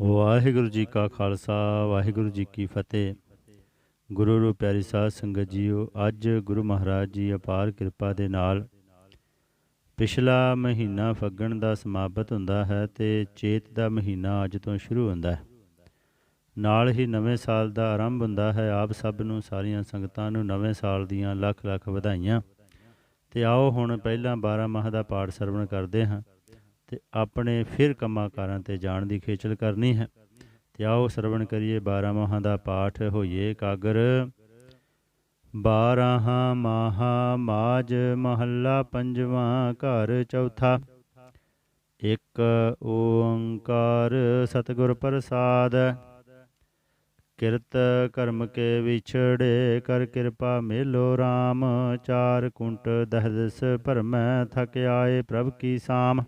ਵਾਹਿਗੁਰੂ ਜੀ ਕਾ ਖਾਲਸਾ, ਵਾਹਿਗੁਰੂ ਜੀ ਕੀ ਫਤਿਹ। ਗੁਰੂ ਰੂ ਪਿਆਰੀ ਸਾਧ ਸੰਗਤ ਜੀਓ, ਅੱਜ ਗੁਰੂ ਮਹਾਰਾਜ ਜੀ ਅਪਾਰ ਕਿਰਪਾ ਦੇ ਨਾਲ ਪਿਛਲਾ ਮਹੀਨਾ ਫੱਗਣ ਦਾ ਸਮਾਪਤ ਹੁੰਦਾ ਹੈ ਤੇ ਚੇਤ ਦਾ ਮਹੀਨਾ ਅੱਜ ਤੋਂ ਸ਼ੁਰੂ ਹੁੰਦਾ ਹੈ। ਨਾਲ ਹੀ ਨਵੇਂ ਸਾਲ ਦਾ ਆਰੰਭ ਹੁੰਦਾ ਹੈ। ਆਪ ਸਭ ਨੂੰ ਸਾਰੀਆਂ ਸੰਗਤਾਂ ਨੂੰ ਨਵੇਂ ਸਾਲ ਦੀਆਂ ਲੱਖ ਲੱਖ ਵਧਾਈਆਂ। ਤੇ ਆਓ ਹੁਣ ਪਹਿਲਾਂ 12 ਮਾਹ ਦਾ ਪਾਠ ਸਰਵਣ ਕਰਦੇ ਹਾਂ। ਤੇ ਆਪਣੇ ਫਿਰ ਕੰਮਾਂ ਕਾਰਾਂ ਤੇ ਜਾਣ ਦੀ ਖੇਚਲ ਕਰਨੀ ਹੈ। ਤੇ ਆਓ ਸਰਵਣ ਕਰੀਏ 12 ਮਾਹਾਂ ਦਾ ਪਾਠ ਹੋਈਏ ਇਕਾਗਰ 12 ਮਾਹਾ ਮਾਜ ਮਹੱਲਾ ਪੰਜਵਾਂ ਘਰ ਚੌਥਾ। ਇੱਕ ਓੰਕਾਰ ਸਤਿਗੁਰ ਪ੍ਰਸਾਦ। ਕਿਰਤ ਕਰਮ ਕੇ ਵਿਛੜੇ ਕਰ ਕਿਰਪਾ ਮੇਲੋ RAM ਚਾਰ ਕੁੰਟ ਦਹਦਸ ਭਰਮੈ ਥਕ ਆਏ ਪ੍ਰਭ ਕੀ ਸਾਮ।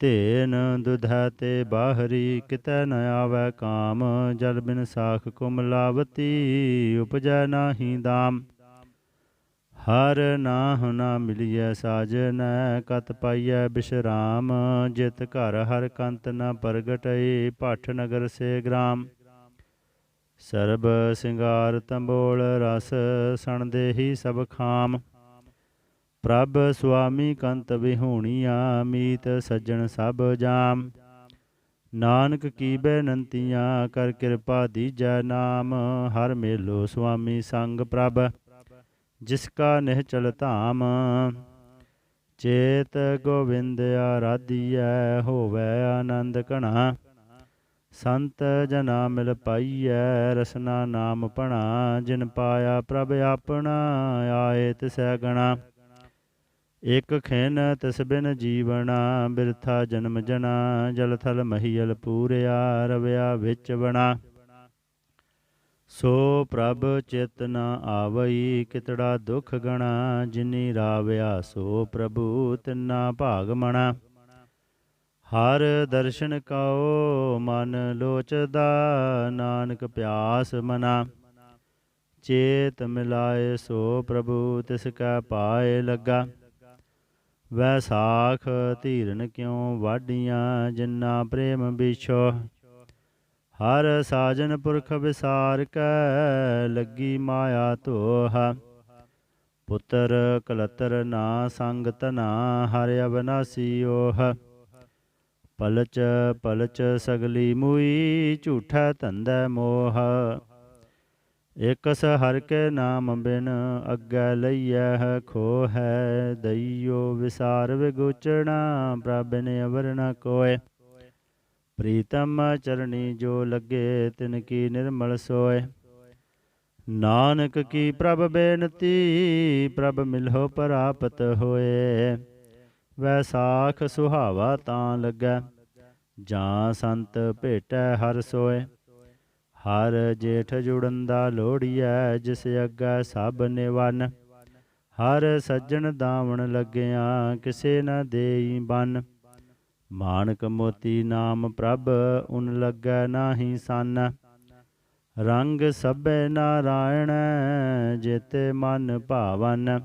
ਧੇਨ ਦੁਧੈ ਤੇ ਬਾਹਰੀ ਕਿਤੈ ਨ ਆਵੈ ਕਾਮ, ਜਲ ਬਿਨ ਸਾਖ ਕੁਮਲਾਵਤੀ ਉਪਜੈ ਨਾਹੀ ਦਾਮ। ਹਰ ਨਾਹ ਨਾ ਮਿਲਿਐ ਸਾਜਨੈ ਕਤ ਪਾਈਐ ਬਿਸ਼ਰਾਮ, ਜਿਤ ਘਰ ਹਰ ਕੰਤ ਨ ਪ੍ਰਗਟਈ ਭੱਠ ਨਗਰ ਸੇ ਗ੍ਰਾਮ। ਸਰਬ ਸਿੰਗਾਰ ਤੰਬੋਲ ਰਸ, ਸਣ ਦੇਹੀ ਸਭ ਖਾਮ। ਪ੍ਰਭ ਸੁਆਮੀ ਕੰਤ ਵਿਹੂਣੀਆਂ ਮੀਤ ਸੱਜਣ ਸਭ ਜਾਮ। ਨਾਨਕ ਕੀ ਬੇਨੰਤੀਆਂ ਕਰ ਕਿਰਪਾ ਦੀਜੈ ਨਾਮ, ਹਰ ਮੇਲੋ ਸੁਆਮੀ ਸੰਗ ਪ੍ਰਭ, ਜਿਸ ਕਾ ਨਿਹਚਲ ਧਾਮ। ਚੇਤ ਗੋਵਿੰਦ ਆਰਾਧੀਐ, ਹੋਵੇ ਆਨੰਦ ਘਣਾ। ਸੰਤ ਜਨਾ ਮਿਲ ਪਾਈਐ, ਰਸਨਾ ਨਾਮ ਪਣਾ ਜਿਨ ਪਾਇਆ ਪ੍ਰਭ ਆਪਣਾ, ਆਏ ਤਿਸੈ ਗਣਾ। ਇਕ ਖਿਨ ਤਿਸ ਬਿਨ ਜੀਵਣਾ, ਬਿਰਥਾ ਜਨਮ ਜਨਾ, ਜਲ ਥਲ ਮਹੀਲ ਪੂਰਿਆ, ਰਵਿਆ ਵਿੱਚ ਬਣਾ ਸੋ ਪ੍ਰਭ ਚਿਤ ਨ ਆਵਈ, ਕਿਤੜਾ ਦੁਖ ਗਣਾ, ਜਿਨੀ ਰਾਵਿਆ ਸੋ ਪ੍ਰਭੂ ਤਿੰਨਾ ਭਾਗ ਮਣਾ। ਹਰ ਦਰਸ਼ਨ ਕਉ ਮਨ ਲੋਚਦਾ, ਨਾਨਕ ਪਿਆਸ ਮਨਾ। ਚੇਤ ਮਿਲਾਏ ਸੋ ਪ੍ਰਭੂ, ਤਿਸ ਕੈ ਪਾਏ ਲੱਗਾ। ਵੈਸਾਖ ਧੀਰਨ ਕਿਉ ਵਾਡੀਆਂ ਜਿੰਨਾ ਪ੍ਰੇਮ ਵਿਛੋ? ਹਰ ਸਾਜਨ ਪੁਰਖ ਵਿਸਾਰ ਕੈ ਲੱਗੀ ਮਾਇਆ ਧੋਹ। ਪੁੱਤਰ ਕਲਤਰ ਨਾ ਸੰਗ ਤਨਾ ਹਰਿ ਅਬਨਾਸੀ ਓਹ। ਪਲਚ ਪਲਚ ਸਗਲੀ ਮੁਈ, ਝੂਠਾ ਧੰਦਾ ਮੋਹ। ਇਕਸ ਹਰ ਕੇ ਨਾਮ ਬਿਨ, ਅੱਗੇ ਲਈਐ ਖੋ ਦਈਓ ਵਿਸਾਰ ਵਿਗੋਚਣਾ ਪ੍ਰਭ ਨੇ ਅਵਰ ਨ ਕੋਏ। ਪ੍ਰੀਤਮ ਚਰਣੀ ਜੋ ਲੱਗੇ, ਤਿਨ ਕੀ ਨਿਰਮਲ ਸੋਏ। ਨਾਨਕ ਕੀ ਪ੍ਰਭ ਬੇਨਤੀ, ਪ੍ਰਭ ਮਿਲੋ ਪ੍ਰਾਪਤ ਹੋਏ। ਵੈਸਾਖ ਸੁਹਾਵਾ ਤਾਂ ਲੱਗੈ, ਜਾਂ ਸੰਤ ਭੇਟੈ ਹਰ ਸੋਏ। ਹਰ ਜੇਠ ਜੁੜਨ ਦਾ ਲੋੜੀਐ ਜਿਸ ਅੱਗੇ ਸਭ ਨਿਵਨ। ਹਰ ਸੱਜਣ ਦਾਵਣ ਲੱਗਿਆ, ਕਿਸੇ ਨਾ ਦੇਈ ਬਨ। ਮਾਨਕ ਮੋਤੀ ਨਾਮ ਪ੍ਰਭ, ਉਨ ਲੱਗੈ ਨਾਹੀ ਸਨ। ਰੰਗ ਸਭੇ ਨਾਰਾਇਣ, ਜੇਤੇ ਮਨ ਭਾਵਨ।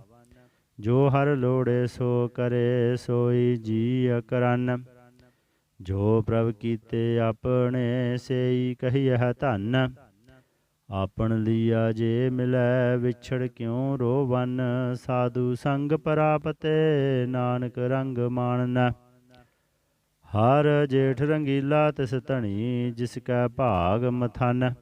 ਜੋ ਹਰ ਲੋੜੇ ਸੋ ਕਰੇ, ਸੋਈ ਜੀ ਅਕਰਨ। ਜੋ ਪ੍ਰਭ ਕੀਤੇ ਆਪਣੇ ਸੇਈ ਕਹੀਐ ਧੰਨ। ਆਪਣ ਲੀਆ ਜੇ ਮਿਲੈ ਵਿਛੜ ਕਿਉ ਰੋਵਨ? ਸਾਧੂ ਸੰਗ ਪ੍ਰਾਪਤੇ ਨਾਨਕ ਰੰਗ ਮਾਣਨ। ਹਰ ਜੇਠ ਰੰਗੀਲਾ ਤਿਸ ਧਣੀ, ਜਿਸ ਕੈ ਭਾਗ ਮਥਨ।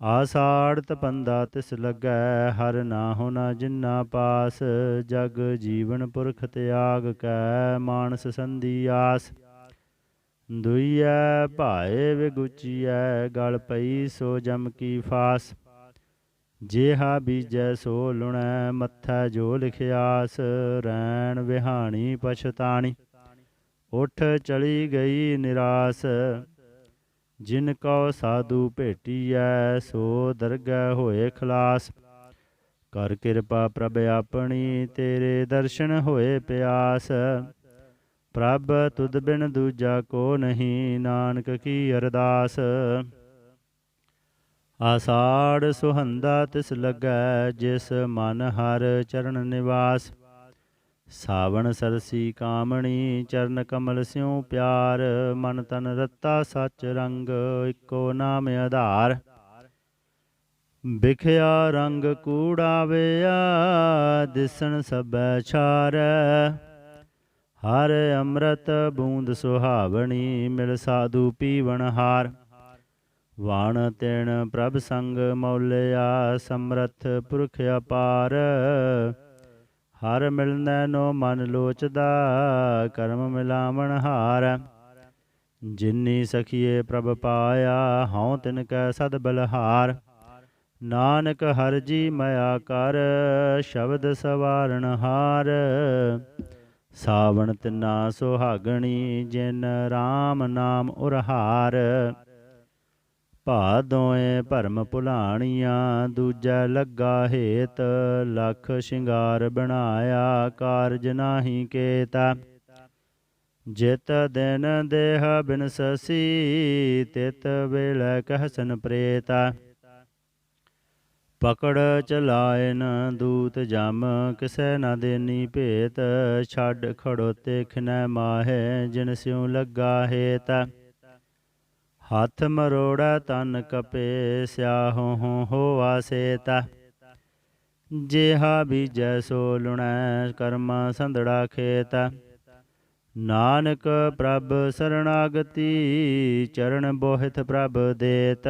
ਆਸਾੜ ਤਪੰਦਾ ਤਿਸ ਲੱਗੈ, ਹਰ ਨਾਹੋ ਨਾ ਜਿਨਾ ਪਾਸ। ਜਗ ਜੀਵਨ ਪੁਰਖ ਤਿਆਗ ਕੈ, ਮਾਨਸ ਸੰਧੀ ਆਸ। ਦੁਈਐ ਭਾਏ ਵਿਗੁਚੀਐ ਗਲ ਪਈ ਸੋ ਜਮ ਕੀ ਫਾਸ। ਜੇਹਾ ਬੀਜੈ ਸੋ ਲੁਣੈ, ਮੱਥੈ ਜੋ ਲਿਖਿਆਸ, ਰੈਣ ਵਿਹਾਣੀ ਪਛਤਾਣੀ। ਉਠ ਚਲੀ ਗਈ ਨਿਰਾਸ, ਜਿਨ ਕਉ ਸਾਧੂ ਭੇਟੀਐ, ਸੋ ਦਰਗਹਿ ਹੋਏ ਖਲਾਸ। ਕਰ ਕਿਰਪਾ ਪ੍ਰਭ ਆਪਣੀ, ਤੇਰੇ ਦਰਸ਼ਨ ਹੋਏ ਪਿਆਸ। ਪ੍ਰਭ ਤੁਧ ਬਿਨ ਦੂਜਾ ਕੋ ਨਹੀਂ, ਨਾਨਕ ਕੀ ਅਰਦਾਸ? ਆਸਾੜ ਸੁਹੰਦਾ ਤਿਸ ਲੱਗੈ, ਜਿਸ ਮਨ ਹਰ ਚਰਨ ਨਿਵਾਸ। ਸਾਵਣ ਸਰਸੀ ਕਾਮਣੀ, ਚਰਨ ਕਮਲ ਸਿਉ ਪਿਆਰ। ਮਨ ਤਨ ਰੱਤਾ ਸੱਚ ਰੰਗ, ਇੱਕੋ ਨਾਮ ਆਧਾਰ। ਬਿਖਿਆ ਰੰਗ ਕੂੜਾਵਿਆ ਦਿਸਣ ਸਭੈ ਛਾਰੈ। ਹਰ ਅੰਮ੍ਰਿਤ ਬੂੰਦ ਸੁਹਾਵਣੀ, ਮਿਲ ਸਾਧੂ ਪੀਵਣ ਹਾਰ। ਵਾਣ ਤਿਣ ਪ੍ਰਭ ਸੰਗ ਮੌਲਿਆ, ਸਮਰਥ ਪੁਰਖ ਅਪਾਰ। ਹਰ ਮਿਲਨੈ ਨੋ ਮਨ ਲੋਚਦਾ, ਕਰਮ ਮਿਲਾਵਣ ਹਾਰ। ਜਿਨੀ ਸਖੀਏ ਪ੍ਰਭ ਪਾਇਆ, ਹਉ ਤਿਨ ਕੈ ਸਦ ਬਲਹਾਰ। ਨਾਨਕ ਹਰ ਜੀ ਮਇਆ ਕਰ, ਸ਼ਬਦ ਸਵਾਰਣ ਹਾਰ। ਸਾਵਣ ਤਿਨਾ ਸੁਹਾਗਣੀ, ਜਿਨ RAM ਨਾਮ ਉਰਹਾਰ। ਭਾਦੋਏ ਭਰਮ ਭੁਲਾਣੀਆਂ, ਦੂਜਾ ਲੱਗਾ ਹੇਤ, ਲੱਖ ਸ਼ਿੰਗਾਰ ਬਣਾਇਆ ਕਾਰਜ ਨਾਹੀ ਕੇਤਾ। ਜਿਤ ਦਿਨ ਦੇਹ ਬਿਨਸਸੀ, ਤਿਤ ਵੇਲੇ ਕਹਿਸਨ ਪ੍ਰੇਤਾ। ਪਕੜ ਚਲਾਇਨ ਦੂਤ ਜਮ, ਕਿਸੈ ਨਾ ਦੇਨੀ ਭੇਤ। ਛੱਡ ਖੜੋਤੇ ਖਿਨੈ ਮਾਹੇ, ਜਿਨ ਸਿਉ ਲੱਗਾ ਹੇਤ। ਹੱਥ ਮਰੋੜਾ ਤਨ ਕਪੇ, ਸਿਆਹੋ ਹੋ ਹੋਆ ਸੇਤਾ। ਜਿਹਾ ਬੀਜੈ ਸੋ ਲੁਣੈ, ਕਰਮਾ ਸੰਧੜਾ ਖੇਤ। ਨਾਨਕ ਪ੍ਰਭ ਸਰਣਾਗਤੀ, ਚਰਨ ਬੋਹਿਤ ਪ੍ਰਭ ਦੇਤ।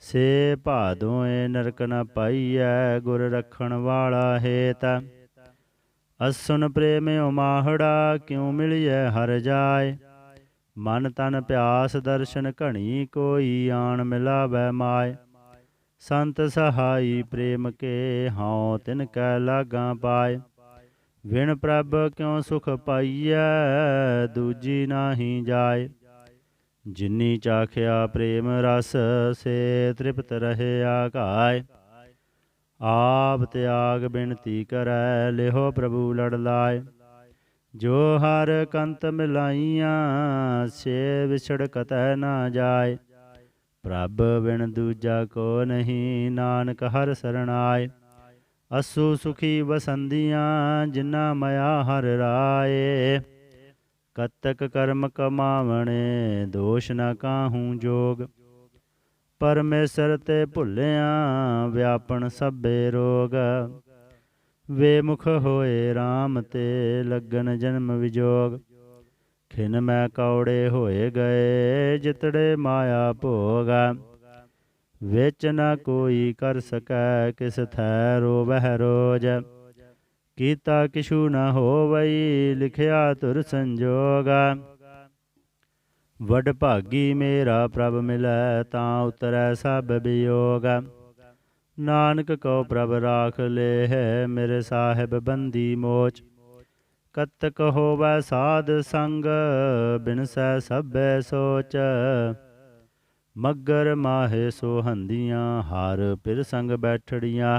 ਸੇ ਭਾਦੋਏ ਨਰਕ ਨ ਪਾਈਐ, ਗੁਰ ਰਖਣ ਵਾਲਾ ਹੇਤ। ਅਸੁਨ ਪ੍ਰੇਮਿਓ ਮਾਹੜਾ ਕਿਉ ਮਿਲਿਐ ਹਰ ਜਾਏ। ਮਨ ਤਨ ਪਿਆਸ ਦਰਸ਼ਨ ਘਣੀ, ਕੋਈ ਆਣ ਮਿਲਾਵੈ ਮਾਏ। ਸੰਤ ਸਹਾਈ ਪ੍ਰੇਮ ਕੇ ਹਉ ਤਿਨ ਕੈ ਲਾਗਾ ਪਾਏ। ਵਿਣ ਪ੍ਰਭ ਕਿਉ ਸੁਖ ਪਾਈਐ, ਦੂਜੀ ਨਾਹੀ ਜਾਏ। ਜਿਨੀ ਚਾਖਿਆ ਪ੍ਰੇਮ ਰਸ, ਸੇ ਤ੍ਰਿਪਤ ਰਹਿਆ ਘਾਇ ਆਪ ਤਿਆਗ ਬਿਨਤੀ ਕਰੈ, ਲਿਹੋ ਪ੍ਰਭੂ ਲੜ ਲਾਏ। ਜੋ ਹਰ ਕੰਤ ਮਿਲਾਈਆਂ, ਸੇ ਵਿਛੜ ਕਤੈ ਨਾ ਜਾਏ। ਪ੍ਰਭ ਬਿਨ ਦੂਜਾ ਕੋ ਨਹੀਂ, ਨਾਨਕ ਹਰ ਸਰਣਾਏ ਅਸੂ ਸੁਖੀ ਵਸੰਦੀਆਂ ਜਿਨਾ ਮਇਆ ਹਰ ਰਾਏ। ਕਤਕ ਕਰਮ ਕਮਾਵਣੇ, ਦੋਸ਼ ਨਾ ਕਾਹੂ ਜੋਗ। ਪਰਮੇਸ਼ਰ ਤੇ ਭੁੱਲਿਆ ਵਿਆਪਣ ਸਭੇ ਰੋਗ। ਵੇਮੁਖ ਹੋਏ RAM ਤੇ ਲੱਗਨ ਜਨਮ ਵਿਜੋਗ। ਖਿਨ ਮੈਂ ਕੌੜੇ ਹੋਏ ਗਏ, ਜਿਤੜੇ ਮਾਇਆ ਭੋਗਾ। ਵਿੱਚ ਨਾ ਕੋਈ ਕਰ ਸਕੈ, ਕਿਸ ਥੈ ਰੋਵਹਿ ਰੋਜ। ਕੀਤਾ ਕਿਛੂ ਨ ਹੋਵਈ ਲਿਖਿਆ ਤੁਰ ਸੰਜੋਗਾ ਵਡ ਭਾਗੀ ਮੇਰਾ ਪ੍ਰਭ ਮਿਲੈ ਤਾਂ ਉਤਰੈ ਸਭ ਬਿਯੋਗ ਨਾਨਕ ਕੋ ਪ੍ਰਭ ਰਾਖ ਲੇ ਹੈ ਮੇਰੇ ਸਾਹਿਬ ਬੰਦੀ ਮੋਚ ਕਤਕ ਹੋਵੈ ਸਾਧ ਸੰਗ ਬਿਨਸੈ ਸਭੈ ਸੋਚ ਮਗਰ ਮਾਹੇ ਸੋਹੰਦੀਆਂ ਹਰ ਪਿਰ ਸੰਗ ਬੈਠੜੀਆਂ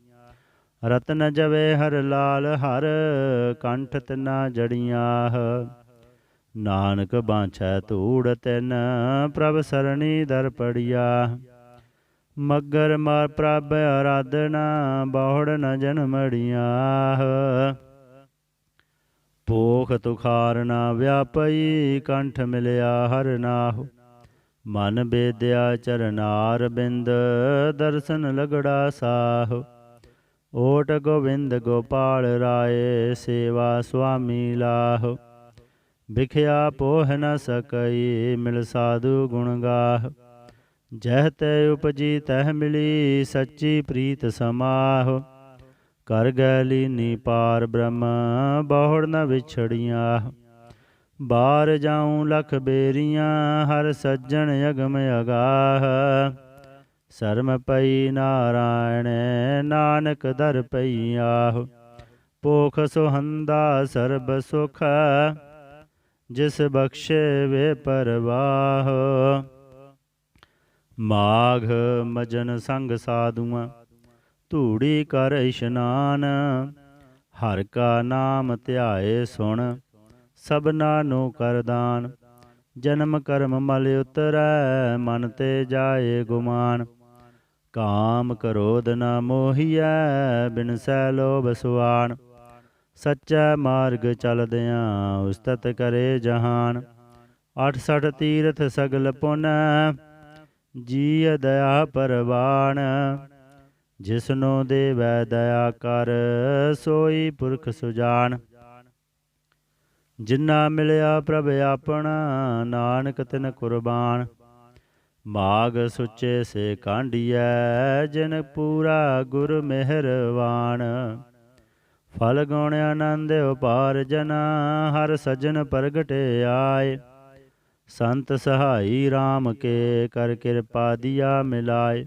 ਰਤਨ ਜਵੇ ਹਰ ਲਾਲ ਹਰ, ਕੰਠ ਤਨਾ ਜੜੀਆਂ ਨਾਨਕ ਬਾਂਛੈ ਧੂੜ ਤਿਨ, ਪ੍ਰਭ ਸਰਣੀ ਦਰ ਪੜਿਆ ਮਗਰ ਮਾਰ ਪ੍ਰਭ ਆਰਾਧਨਾ ਬਹੁੜ ਨ ਜਨਮੜੀਆਂ ਭੋਖ ਤੁਖਾਰ ਨਾ ਵਿਆਪਈ, ਕੰਠ ਮਿਲਿਆ ਹਰ ਨਾਹੁ। ਮਨ ਬੇਦਿਆ ਚਰਨਾਰ ਬਿੰਦ, ਦਰਸ਼ਨ ਲਗੜਾ ਸਾਹੁ। ਓਟ ਗੋਬਿੰਦ ਗੋਪਾਲ ਰਾਏ, ਸੇਵਾ ਸੁਆਮੀ ਲਾਹੁ। ਵਿਖਿਆ ਪੋਹ ਨ ਸਕਈ, ਮਿਲ ਸਾਧੂ ਗੁਣ ਗਾਹ। ਜਹ ਤੈ ਉਪਜੀ ਤਹ ਮਿਲੀ, ਸੱਚੀ ਪ੍ਰੀਤ ਸਮਾਹ। ਕਰ ਗੈ ਲੀਨੀ ਪਾਰ ਬ੍ਰਹਮ, ਬਹੁੜ ਨ ਵਿਛੜੀਆਂ ਬਾਰ ਜਾਉ ਲਖ ਬੇਰੀਆਂ, ਹਰ ਸੱਜਣ ਅਗਮ ਅਗਾਹ। ਸਰਮ ਪਈ ਨਾਰਾਇਣ, ਨਾਨਕ ਦਰ ਪਈ ਆਹ ਪੋਖ ਸੁਹੰਦਾ ਸਰਬ ਸੁਖ, ਜਿਸ ਬਖਸ਼ੇ ਵੇ ਪਰਵਾਹ। ਮਾਘ ਮਜਨ ਸੰਗ ਸਾਧੂਆਂ, ਧੂੜੀ ਕਰ ਇਸ਼ਨਾਨ। ਹਰ ਕਾ ਨਾਮ ਧਿਆਏ ਸੁਣ, ਸਭਨਾ ਨੂੰ ਕਰਦਾਨ ਜਨਮ ਕਰਮ ਮਲ ਉਤਰੈ, ਮਨ ਤੇ ਜਾਏ ਗੁਮਾਨ। ਕਾਮ ਕ੍ਰੋਧ ਨ ਮੋਹੀਐ, ਬਿਨ ਸੈ ਲੋਭ ਸੁਆਨ ਸੱਚਾ ਮਾਰਗ ਚਲਦਿਆਂ ਉਸਤਤ ਕਰੇ ਜਹਾਨ। 68 ਤੀਰਥ ਸਗਲ ਪੁਨ ਜੀ ਦਇਆ ਪਰਵਾਨ ਜਿਸਨੋ ਦੇਵੈ ਦਇਆ ਕਰ, ਸੋਈ ਪੁਰਖ ਸੁਜਾਨ। ਜਿਨ੍ਹਾਂ ਮਿਲਿਆ ਪ੍ਰਭ ਆਪਣਾ, ਨਾਨਕ ਤਿਨ ਕੁਰਬਾਨ। ਮਾਗ ਸੁੱਚੇ ਸੇ ਕਾਂਢੀਐ, ਜਿਨ ਪੂਰਾ ਗੁਰ ਮਿਹਰਵਾਨ। ਫਲ ਗੁਣ ਆਨੰਦ ਉਪਾਰ ਜਨਾ, ਹਰ ਸਜਣ ਪ੍ਰਗਟੇ ਆਏ। ਸੰਤ ਸਹਾਈ RAM ਕੇ ਕਰ ਕਿਰਪਾ ਦਿਆ ਮਿਲਾਏ।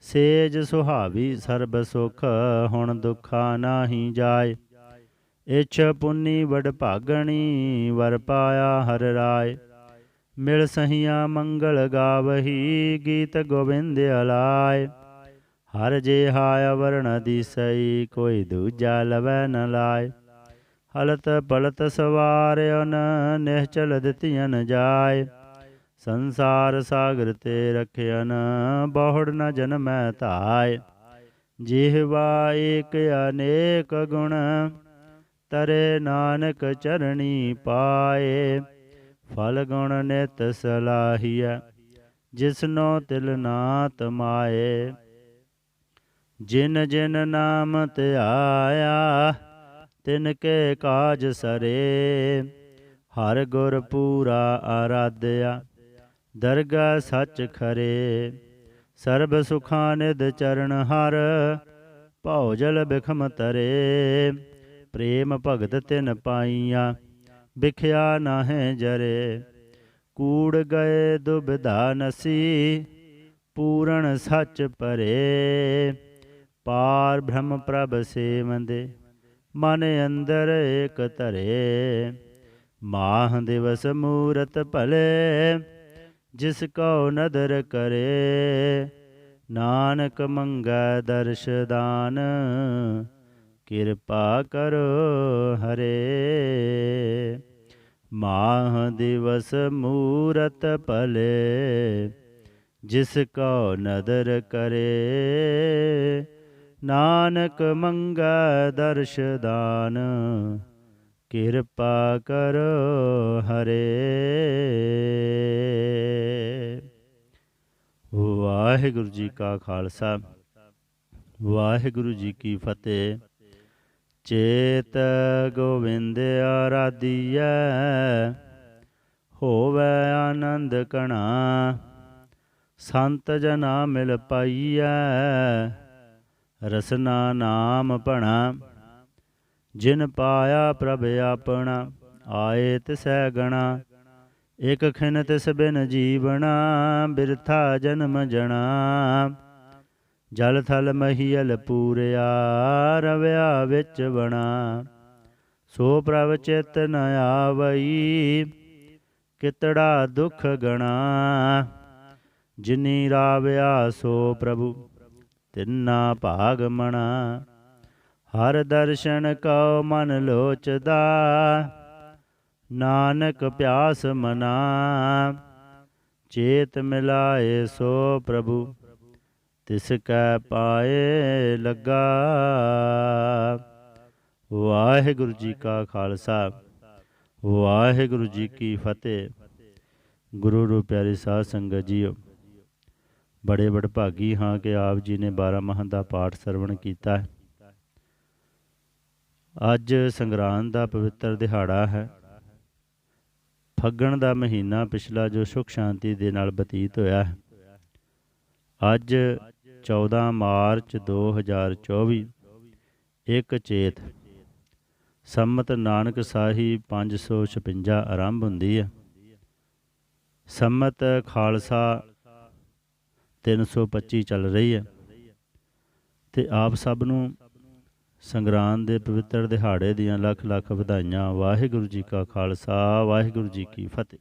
ਸੇਜ ਸੁਹਾਵੀ ਸਰਬ ਸੁਖ, ਹੁਣ ਦੁਖਾ ਨਾਹੀ ਜਾਏ। ਇਛ ਪੁੰਨੀ ਵਡ ਭਾਗਣੀ ਵਰ ਪਾਇਆ ਹਰ ਰਾਏ। ਮਿਲ ਸਹੀਆਂ ਮੰਗਲ ਗਾਵਹੀ, ਗੀਤ ਗੋਬਿੰਦ ਅਲਾਏ। ਹਰ ਜੇ ਹਾਇ ਵਰਣ ਦਿਸਈ, ਕੋਈ ਦੂਜਾ ਲਵੈ ਨ ਲਾਇ ਹਲਤ ਪਲਤ ਸਵਾਰਿਓਨ ਨਿਹਚਲ ਦਿੱਤੀਨ ਜਾਏ। ਸੰਸਾਰ ਸਾਗਰ ਤੇ ਰਖਿਆਨ ਬਹੁੜ ਨ ਜਨਮੈ ਧਾਇ ਜਿਹਵਾ ਏਕ ਅਨੇਕ ਗੁਣ, ਤਰੇ ਨਾਨਕ ਚਰਣੀ ਪਾਏ। ਫਲ ਗੁਣ ਨਿਤ ਸਲਾਹੀਐ, ਜਿਸਨੋ ਤਿਲ ਨਾ ਤਮਾਏ ਜਿਨ ਜਿਨ ਨਾਮ ਧਿਆਇਆ ਤਿਨ ਕੇ ਕਾਜ ਸਰੇ। ਹਰ ਗੁਰ ਪੂਰਾ ਆਰਾਧਿਆ ਦਰਗਾ ਸੱਚ ਖਰੇ। ਸਰਬ ਸੁਖਾਂ ਨਿਦ ਚਰਨ ਹਰ, ਭਉ ਜਲ ਬਿਖਮ ਤਰੇ। ਪ੍ਰੇਮ ਭਗਤ ਤਿਨ ਪਾਈਆਂ ਵਿਖਿਆ ਨਾਹਿ ਜਰੇ। ਕੂੜ ਗਏ ਦੁਬਿਧਾ ਨਸੀ, ਪੂਰਨ ਸੱਚ ਪਰੇ। ਪਾਰ ਬ੍ਰਹਮ ਪ੍ਰਭ ਸੇਵੰਦੇ, ਮਨ ਅੰਦਰ ਏਕ ਧਰੇ। ਮਾਹ ਦਿਵਸ ਮੂਰਤ ਭਲੇ, ਜਿਸ ਕਉ ਨਦਰ ਕਰੇ। ਨਾਨਕ ਮੰਗੈ ਦਰਸ਼ਦਾਨ ਕਿਰਪਾ ਕਰੋ ਹਰੇ। ਮਾਹ ਦਿਵਸ ਮੂਰਤ ਭਲੇ, ਜਿਸ ਕੋ ਨਦਰ ਕਰੇ। ਨਾਨਕ ਮੰਗੈ ਦਰਸ਼ ਦਾਨ, ਕਿਰਪਾ ਕਰੋ ਹਰੇ। ਵਾਹਿਗੁਰੂ ਜੀ ਕਾ ਖਾਲਸਾ, ਵਾਹਿਗੁਰੂ ਜੀ ਕੀ ਫਤਿਹ। ਚੇਤ ਗੋਵਿੰਦ ਆਰਾਧੀਐ, ਹੋਵੇ ਆਨੰਦ ਕਣਾ। ਸੰਤ ਜਨਾ ਮਿਲ ਪਾਈਐ, ਰਸਨਾ ਨਾਮ ਭਣਾ। ਜਿਨ ਪਾਇਆ ਪ੍ਰਭ ਆਪਣਾ, ਆਏ ਤਿਸੈ ਗਣਾ। ਇਕ ਖਿਨ ਤਿਸ ਬਿਨ ਜੀਵਣਾ, ਬਿਰਥਾ ਜਨਮ ਜਣਾ। ਜਲ ਥਲ ਮਹੀਲ ਪੂਰਿਆ, ਰਵਿਆ ਵਿੱਚ ਬਣਾ ਸੋ ਪ੍ਰਭ ਚਿਤ ਨ ਆਵਈ, ਕਿਤੜਾ ਦੁਖ ਗਣਾ। ਜਿਨੀ ਰਾਵਿਆ ਸੋ ਪ੍ਰਭੂ, ਤਿੰਨਾ ਭਾਗ ਮਣਾ। ਹਰ ਦਰਸ਼ਨ ਕਉ ਮਨ ਲੋਚਦਾ, ਨਾਨਕ ਪਿਆਸ ਮਨਾ। ਚੇਤ ਮਿਲਾਏ ਸੋ ਪ੍ਰਭੂ ਤਿਸ ਕੈ ਪਾਏ ਲੱਗਾ। ਵਾਹਿਗੁਰੂ ਜੀ ਕਾ ਖਾਲਸਾ, ਵਾਹਿਗੁਰੂ ਜੀ ਕੀ ਫਤਿਹ। ਗੁਰੂ ਰੂ ਪਿਆਰੀ ਸਾਧ ਸੰਗਤ ਜੀਓ, ਬੜੇ ਵਡਭਾਗੀ ਹਾਂ ਕਿ ਆਪ ਜੀ ਨੇ 12 ਮਹਾਂ ਦਾ ਪਾਠ ਸਰਵਣ ਕੀਤਾ ਹੈ। ਅੱਜ ਸੰਗਰਾਂਦ ਦਾ ਪਵਿੱਤਰ ਦਿਹਾੜਾ ਹੈ। ਫੱਗਣ ਦਾ ਮਹੀਨਾ ਪਿਛਲਾ ਜੋ ਸੁਖ ਸ਼ਾਂਤੀ ਦੇ ਨਾਲ ਬਤੀਤ ਹੋਇਆ ਹੈ। ਅੱਜ 14 ਮਾਰਚ 2024 ਇੱਕ ਚੇਤ। ਸੰਮਤ ਨਾਨਕ ਸਾਹੀ 556 ਆਰੰਭ ਹੁੰਦੀ ਹੈ। ਸੰਮਤ ਖਾਲਸਾ 325 ਚੱਲ ਰਹੀ ਹੈ। ਤੇ ਆਪ ਸਭ ਨੂੰ ਸੰਗਰਾਂਦ ਦੇ ਪਵਿੱਤਰ ਦਿਹਾੜੇ ਦੀਆਂ ਲੱਖ ਲੱਖ ਵਧਾਈਆਂ। ਵਾਹਿਗੁਰੂ ਜੀ ਕਾ ਖਾਲਸਾ, ਵਾਹਿਗੁਰੂ ਜੀ ਕੀ ਫਤਿਹ।